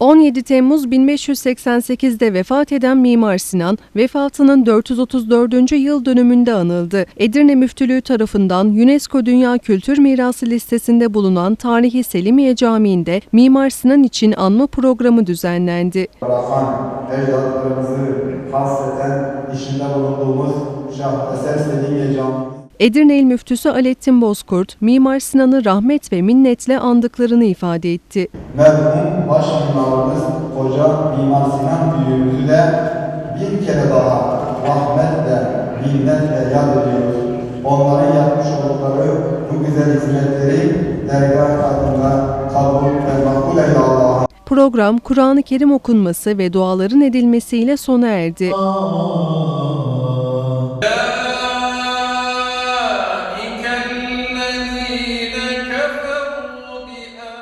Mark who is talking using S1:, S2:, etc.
S1: 17 Temmuz 1588'de vefat eden Mimar Sinan, vefatının 434. yıl dönümünde anıldı. Edirne Müftülüğü tarafından UNESCO Dünya Kültür Mirası listesinde bulunan Tarihi Selimiye Camii'nde Mimar Sinan için anma programı düzenlendi.
S2: bırakan ecdatlarımızı hasreten içinde bulunduğumuz Şah Eser
S1: Edirne İl Müftüsü Alettin Bozkurt, Mimar Sinan'ı rahmet ve minnetle andıklarını ifade etti.
S2: merhum baş mimarımız Hoca Mimar Sinan büyüğümüzü de bir kere daha rahmetle, minnetle yad ediyoruz. Onların yapmış oldukları bu güzel hizmetleri dergah katında kabul ve makbul eyle Allah'ım.
S1: Program, Kur'an-ı Kerim okunması ve duaların edilmesiyle sona erdi.
S3: Allah